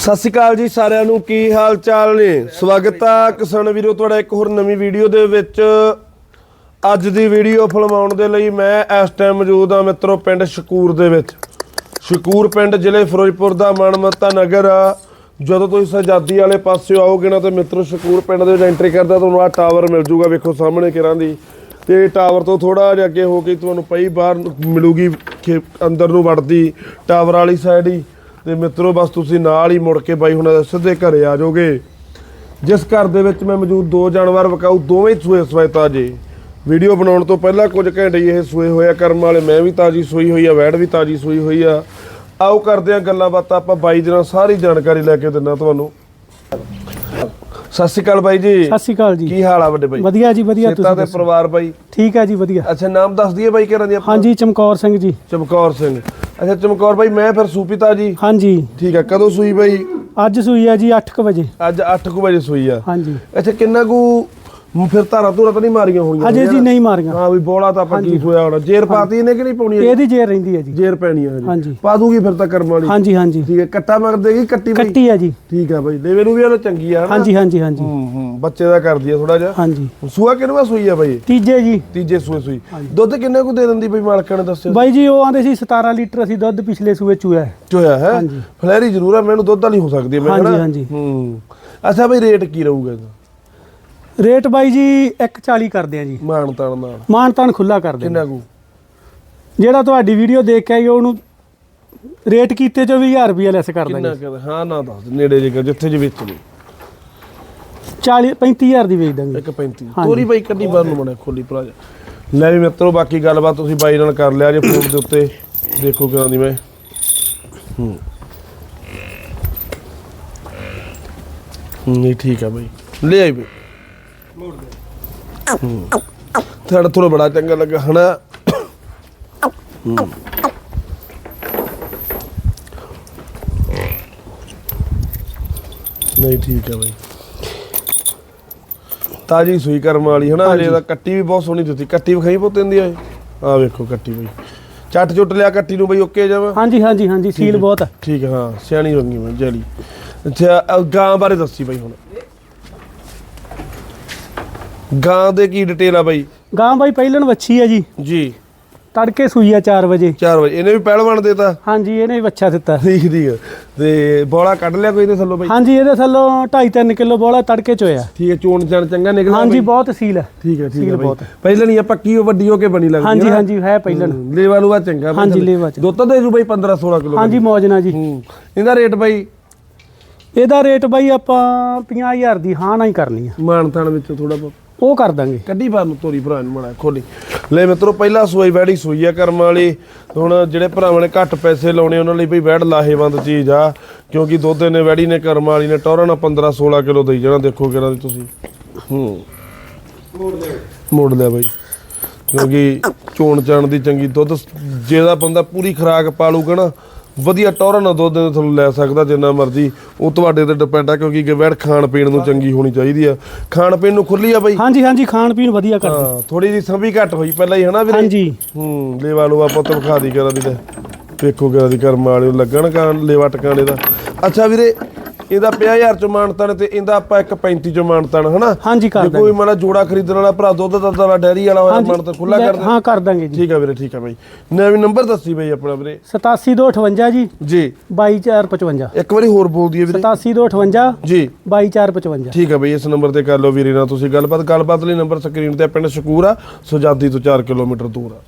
ਸਤਿ ਸ਼੍ਰੀ ਅਕਾਲ ਜੀ ਸਾਰਿਆਂ ਨੂੰ, ਕੀ ਹਾਲ ਚਾਲ ਨੇ? ਸਵਾਗਤ ਆ ਕਿਸਾਨ ਵੀਰੋ, ਤੁਹਾਡਾ ਇੱਕ ਹੋਰ ਨਵੀਂ ਵੀਡੀਓ ਦੇ ਵਿੱਚ। ਅੱਜ ਦੀ ਵੀਡੀਓ ਫਿਲਮਾਉਣ ਦੇ ਲਈ ਮੈਂ ਇਸ ਟਾਈਮ ਮੌਜੂਦ ਆ ਮਿੱਤਰੋ, ਪਿੰਡ ਸ਼ਕੂਰ ਦੇ ਵਿੱਚ। ਸ਼ਕੂਰ ਪਿੰਡ ਜ਼ਿਲ੍ਹੇ ਫਿਰੋਜ਼ਪੁਰ ਦਾ ਮਨਮੱਤਾ ਨਗਰ ਆ। ਜਦੋਂ ਤੁਸੀਂ ਸਜਾਦੀ ਵਾਲੇ ਪਾਸੇ ਆਓਗੇ ਨਾ ਤੇ ਮਿੱਤਰੋ, ਸ਼ਕੂਰ ਪਿੰਡ ਦੇ ਵਿੱਚ ਐਂਟਰੀ ਕਰਦਾ, ਤੁਹਾਨੂੰ ਆ ਟਾਵਰ ਮਿਲ ਜੂਗਾ, ਵੇਖੋ ਸਾਹਮਣੇ ਕਿਰਾਂ ਦੀ। ਤੇ ਟਾਵਰ ਤੋਂ ਥੋੜਾ ਜਿਹਾ ਅੱਗੇ ਹੋ ਕੇ ਤੁਹਾਨੂੰ ਪਈ ਬਾਹਰ ਨੂੰ ਮਿਲੂਗੀ, ਖੇ- ਅੰਦਰ ਨੂੰ ਵੜਦੀ ਟਾਵਰ ਵਾਲੀ ਸਾਈਡ ਹੀ। ਤੇ ਮਿੱਤਰੋ, ਬਸ ਤੁਸੀਂ ਨਾਲ ਹੀ ਮੁੜ ਕੇ ਬਾਈ ਹੁਣਾਂ ਦੇ ਸਿੱਧੇ ਘਰੇ ਆ ਜਾਓਗੇ। ਜਿਸ ਘਰ ਦੇ ਵਿੱਚ ਮੈਂ ਮੌਜੂਦ ਦੋ ਜਾਨਵਰ ਵਿਕਾਊ, ਦੋਵੇਂ ਸੂਏ ਸਵਾਏ ਤਾਜੇ। ਵੀਡੀਓ ਬਣਾਉਣ ਤੋਂ ਪਹਿਲਾਂ ਕੁਝ ਘੰਟੇ ਇਹ ਸੂਏ ਹੋਇਆ ਕਰਮ ਵਾਲੇ ਮੈਂ ਵੀ ਤਾਜੀ ਸੂਈ ਹੋਈ ਆ, ਵੈੜ ਵੀ ਤਾਜੀ ਸੂਈ ਹੋਈ ਆ। ਆਓ ਕਰਦੇ ਆ ਗੱਲਾਂ ਬਾਤਾਂ, ਆਪਾਂ ਬਾਈ ਦੇ ਨਾਲ ਸਾਰੀ ਜਾਣਕਾਰੀ ਲੈ ਕੇ ਦਿੰਨਾ ਤੁਹਾਨੂੰ। ਸਤਿ ਸ਼੍ਰੀ ਅਕਾਲ ਬਾਈ ਜੀ। ਸਤਿ ਸ਼੍ਰੀ ਅਕਾਲ ਜੀ। ਕੀ ਹਾਲ ਆ ਵੱਡੇ ਬਾਈ? ਵਧੀਆ ਜੀ ਵਧੀਆ ਤੁਸੀਂ ਤੇ। ਪਰਿਵਾਰ ਬਾਈ? ਠੀਕ ਹੈ ਜੀ ਵਧੀਆ। ਅੱਛਾ ਨਾਮ ਦੱਸ ਦਈਏ ਬਾਈ ਕਿਹਨਾਂ ਦੀ ਆਪਾਂ ਹਾਂਜੀ ਚਮਕੌਰ ਸਿੰਘ ਜੀ। ਚਮਕੌਰ ਸਿੰਘ। ਅੱਛਾ ਚਮਕੌਰ ਬਾਈ ਮੈਂ ਫਿਰ ਸੂਪੀਤਾ ਜੀ। ਹਾਂਜੀ। ਠੀਕ ਆ ਕਦੋਂ ਸੂਈ ਬਾਈ? ਅੱਜ ਸੂਈ ਹੈ ਜੀ 8:00 ਵਜੇ। ਅੱਜ 8:00 ਵਜੇ ਸੂਈ ਆ। ਹਾਂਜੀ। ਅੱਛਾ ਕਿੰਨਾ ਕੁ ਫਿਰ ਧਾਰਾ ਧੂਰਾ ਤਾਂ ਨਹੀਂ ਮਾਰੀਆਂ ਹੋਈਆਂ ਹਜੇ ਜੀ ਨਹੀਂ ਮਾਰੀਆਂ। ਹਾਂ ਵੀ ਬੋਲਾ ਤਾਂ ਆਪਾਂ ਕੀ ਹੋਇਆ ਹੋਣਾ। ਜੇਰ ਪਾਤੀ ਇਹਨੇ ਕਿ ਨਹੀਂ ਪਾਉਣੀ? ਇਹਦੀ ਜੇਰ ਰਹਿੰਦੀ ਹੈ ਜੀ। ਜੇਰ ਪੈਣੀ ਜੀ ਹਾਂਜੀ। ਪਾ ਦੂਗੀ ਫਿਰ ਤਾਂ ਕਰਮ ਵਾਲੀ। ਹਾਂਜੀ ਹਾਂਜੀ। ਠੀਕ ਹੈ ਕੱਟਾ ਮਗਰ ਦੇਗੀ ਕੱਟੀ ਬਈ। ਕੱਟੀ ਹੈ ਜੀ। ਠੀਕ ਆ ਬਾਈ। ਦੇਵੇ ਨੂੰ ਵੀ ਉਹਨੇ ਚੰਗੀ ਆ? ਹਾਂਜੀ ਹਾਂਜੀ ਹਾਂਜੀ। ਹੂੰ ਹੂੰ ਬੱਚੇ ਦਾ ਕਰਦੀ ਆ ਥੋੜਾ ਜਿਹਾ। ਹਾਂਜੀ। ਸੂਆ ਕਿੰਨਵਾ ਸੂਈ ਆ ਬਾਈ? ਤੀਜੇ ਜੀ। ਤੀਜੇ ਸੂਏ ਸੂਈ। ਦੁੱਧ ਕਿੰਨੇ ਕੁ ਦੇ ਦਿੰਦੀ ਬਈ ਮਾਲਕਾਂ ਨੇ ਦੱਸਿਆ ਬਾਈ ਜੀ ਉਹ ਆਂਦੇ ਸੀ 17 ਲੀਟਰ ਅਸੀਂ ਦੁੱਧ ਪਿਛਲੇ ਸੂਏ ਚੂਇਆ ਹੈ। ਚੋਇਆ ਹੈ। ਫਲੈਰੀ ਜ਼ਰੂਰ ਆ ਮੈਨੂੰ ਦੁੱਧ ਵਾਲੀ ਹੋ ਸਕਦੀ ਹੈ ਮੈਂ ਹਾਂਜੀ? ਹਾਂਜੀ। ਹੂੰ। ਅੱਛਾ ਬਈ ਰੇਟ ਕੀ ਰਹੂਗਾ ਇਹਦਾ? ਰੇਟ ਬਾਈ ਜੀ 140 ਕਰਦੇ ਆ ਜੀ। ਮਾਨ ਤਾਨ ਨਾਲ। ਮਾਨ ਤਾਨ ਖੁੱਲਾ ਕਰਦੇ ਕਿੰਨਾ ਕੁ? ਜਿਹੜਾ ਤੁਹਾਡੀ ਵੀਡੀਓ ਦੇਖ ਕੇ ਆਈ ਉਹਨੂੰ ਰੇਟ ਕੀਤੇ ਚੋਂ ਵੀ 1000 ਰੁਪਏ ਲੈਸ ਕਰ ਕਿੰਨਾ ਦਾਂਗੇ ਕਰ ਹਾਂ ਨਾ ਦੱਸ ਨੇੜੇ ਜੇ ਕਰ ਜਿੱਥੇ ਜੇ ਵੇਚ ਲਈ 40 35000 ਦੀ ਵੇਚ ਦਾਂਗੇ। ਇੱਕ 35 ਹਾਂਜੀ। ਤੋਰੀ ਬਾਈ ਕੱਢੀ ਬਾਹਰ ਨੂੰ ਬਣਾ ਖੋਲੀ ਭਰਾ। ਜਾ ਲੈ ਵੀ ਮਿੱਤਰੋ ਬਾਕੀ ਗੱਲਬਾਤ ਤੁਸੀਂ ਬਾਈ ਨਾਲ ਕਰ ਲਿਆ ਜੇ ਫੋਨ ਦੇ ਉੱਤੇ। ਦੇਖੋ ਕਿਦਾਂ ਦੀ ਮੈਂ। ਹੂੰ, ਨਹੀਂ ਠੀਕ ਆ ਬਾਈ। ਲੈ ਆਈ ਬਈ। ਹੂੰ। ਤੁਹਾਡਾ ਥੋੜਾ ਬੜਾ ਚੰਗਾ ਲੱਗਾ ਹਨਾ? ਹੂੰ। ਨਹੀਂ ਠੀਕ ਆ ਬਾਈ। ਤਾਜੀ ਸੂਈ ਕਰਮ ਵਾਲੀ ਹਨਾ? ਹਜੇ ਦਾ ਕੱਟੀ ਵੀ ਬਹੁਤ ਸੋਹਣੀ ਦਿੱਤੀ। ਕੱਟੀ ਵਿਖਾਈ ਬਹੁਤ ਦਿੰਦੀ ਆ ਆ ਵੇਖੋ ਕੱਟੀ ਬਈ। ਚੱਟ ਚੁੱਟ ਲਿਆ ਕੱਟੀ ਨੂੰ ਬਈ ਓਕੇ ਜਾਵਾ? ਹਾਂਜੀ ਹਾਂਜੀ ਹਾਂਜੀ ਸੀਲ ਬਹੁਤ ਹੈ ਠੀਕ ਆ, ਹਾਂ ਸਿਆਣੀ ਰੰਗੀ ਮੈਂ ਜਲੀ। ਅੱਛਾ ਗਾਂ ਬਾਰੇ ਦੱਸੀ ਬਈ ਹੁਣ। ਗਾਂ ਦੇ ਕੀ ਡਿਟੇਲ ਆ ਬਾਈ? ਗਾਂ ਬਾਈ ਪਹਿਲਣ ਵੱਛੀ ਹੈ ਜੀ। ਜੀ। ਤੜਕੇ ਸੂਈ ਆ 4 ਵਜੇ। 4 ਵਜੇ। ਇਹਨੇ ਵੀ ਪਹਿਲਵਾਨ ਦੇਤਾ? ਹਾਂਜੀ ਇਹਨੇ ਵੀ ਵੱਛਾ ਦਿੱਤਾ। ਠੀਕ ਠੀਕ। ਆ। ਤੇ ਬੋਲਾ ਕੱਢ ਲਿਆ ਕੋਈ ਤੇ ਥੱਲੋਂ ਬਾਈ? ਹਾਂਜੀ ਇਹਦੇ ਥੱਲੋਂ 2.5-3 ਕਿਲੋ ਬੋਲਾ ਤੜਕੇ ਚ ਹੋਇਆ। ਠੀਕ ਹੈ ਚੋਣ ਚਣ ਚੰਗਾ ਨਿਕਲਿਆ ਹਾਂਜੀ? ਬਹੁਤ ਸੀਲ ਹੈ ਠੀਕ ਹੈ ਠੀਕ ਹੈ ਬਹੁਤ ਪਹਿਲਾਂ ਨਹੀਂ ਆਪਾਂ ਕੀ ਵੱਡੀ ਹੋ ਕੇ ਬਣੀ ਲੱਗਦੀ ਹਾਂਜੀ? ਹਾਂਜੀ ਹੈ ਪਹਿਲਣ। ਹੂੰ, ਲੇਵਾ ਲੂਆ ਚੰਗਾ ਹਾਂਜੀ। ਲੇਵਾ ਚ। ਦੁੱਧ ਦੇ ਜੂ ਬਾਈ 15 16 ਕਿਲੋ ਹਾਂਜੀ ਮੌਜਨਾ ਜੀ। ਹੂੰ ਇਹਦਾ ਰੇਟ ਬਾਈ? ਇਹਦਾ ਰੇਟ ਬਾਈ ਆਪਾਂ 50000 ਦੀ ਹਾਂ ਨਾ ਹੀ ਕਰਨੀ ਆ। ਮਾਨਤਾਨ ਵਿੱਚ ਥੋੜਾ ਬਹੁਤ। ਉਹ ਕਰ ਦਾਂਗੇ। ਕੱਢੀ ਬਾਹਰ ਨੂੰ ਤੋਰੀ ਭਰਾ ਨੂੰ ਮਣਾ ਖੋਲੀ। ਲੈ ਮਿੱਤਰੋ, ਪਹਿਲਾ ਸੂਈ ਵੈੜੀ ਸੂਈ ਆ ਕਰਮ ਵਾਲੀ। ਹੁਣ ਜਿਹੜੇ ਭਰਾਵਾਂ ਨੇ ਘੱਟ ਪੈਸੇ ਲਾਉਣੇ, ਉਹਨਾਂ ਲਈ ਵੀ ਵੈੜ ਲਾਹੇਵੰਦ ਚੀਜ਼ ਆ। ਕਿਉਂਕਿ ਦੁੱਧ ਨੇ ਵੈੜੀ ਨੇ, ਕਰਮ ਵਾਲੀ ਨੇ, ਟੌਰਾਂ ਨਾਲ 15 16 ਕਿਲੋ ਦੇਈ ਜਾਣਾ, ਦੇਖੋ ਕਿਹੜਾ ਦੀ ਤੁਸੀਂ। ਹੂੰ। ਮੋੜ ਲਿਆ ਬਾਈ। ਕਿਉਂਕਿ ਚੋਣ ਚਾਣ ਦੀ ਚੰਗੀ ਦੁੱਧ ਜਿਹਦਾ ਬੰਦਾ ਪੂਰੀ ਖਰਾਕ ਪਾਲੂਗਾ ਨਾ ਵਧੀਆ ਟੌਰਾਂ ਨਾਲ ਦੁੱਧ ਤੁਹਾਨੂੰ ਲੈ ਸਕਦਾ ਜਿੰਨਾ ਮਰਜ਼ੀ। ਉਹ ਤੁਹਾਡੇ ਤੇ ਡਿਪੈਂਡ ਆ ਕਿਉਂਕਿ ਗਵੈੜ ਖਾਣ ਪੀਣ ਨੂੰ ਚੰਗੀ ਹੋਣੀ ਚਾਹੀਦੀ ਆ। ਖਾਣ ਪੀਣ ਨੂੰ ਖੁੱਲੀ ਆ ਬਾਈ? ਹਾਂਜੀ ਹਾਂਜੀ ਖਾਣ ਪੀਣ ਵਧੀਆ ਕਰ ਹਾਂ ਥੋੜੀ ਜੀ ਸੰਭੀ ਘੱਟ ਹੋਈ ਪਹਿਲਾਂ ਹੀ ਹਨਾ ਵੀਰੇ? ਹਾਂਜੀ। ਹੂੰ ਲੇਵਾ ਲੂਆ ਪੁੱਤ ਵਿਖਾ ਦੀ ਕਰਾ ਦੀ ਤੇ। ਵੇਖੋ ਕਰਾ ਦੀ ਕਰਮ ਵਾਲੇ ਨੂੰ ਲੱਗਣ ਕਾਨ ਲੇਵਾ ਟਿਕਾਣੇ ਦਾ। ਅੱਛਾ ਵੀਰੇ ਇਹਦਾ 50000 ਚ ਮਾਨਤਨ ਤੇ ਇਹਦਾ ਆਪਾਂ 135 ਚ ਮਾਨਤਨ ਹਨਾ? ਹਾਂਜੀ ਕਰ ਜੇ ਦਾਂਗੇ। ਕੋਈ ਮਾੜਾ ਜੋੜਾ ਖਰੀਦਣ ਵਾਲਾ ਭਰਾ ਦੁੱਧ ਦਾ ਦਾ ਡੈਰੀ ਵਾਲਾ ਹੋਇਆ ਮਾਨਤਨ ਖੁੱਲਾ ਕਰ ਦੇ। ਹਾਂ ਕਰ ਦਾਂਗੇ ਜੀ। ਠੀਕ ਆ ਵੀਰੇ ਠੀਕ ਆ ਬਾਈ। ਨਵੀਂ ਨੰਬਰ ਦੱਸੀ ਬਾਈ ਆਪਣਾ ਵੀਰੇ। 87258 ਜੀ। ਜੀ। 22455 ਇੱਕ ਵਾਰੀ ਹੋਰ ਬੋਲ ਦਈਏ ਵੀਰੇ। 87258 ਜੀ। 22455 ਠੀਕ ਆ ਬਈ ਇਸ ਨੰਬਰ ਤੇ ਕਰ ਲਓ ਵੀਰੇ ਨਾਲ ਤੁਸੀਂ ਗੱਲਬਾਤ। ਗੱਲਬਾਤ ਲਈ ਨੰਬਰ ਸਕਰੀਨ ਤੇ ਪਿੰਡ ਸ਼ਕੂਰ ਆ ਸੁਜਾਦੀ ਤੋਂ 4 ਕਿਲੋਮੀਟਰ ਦੂਰ ਆ।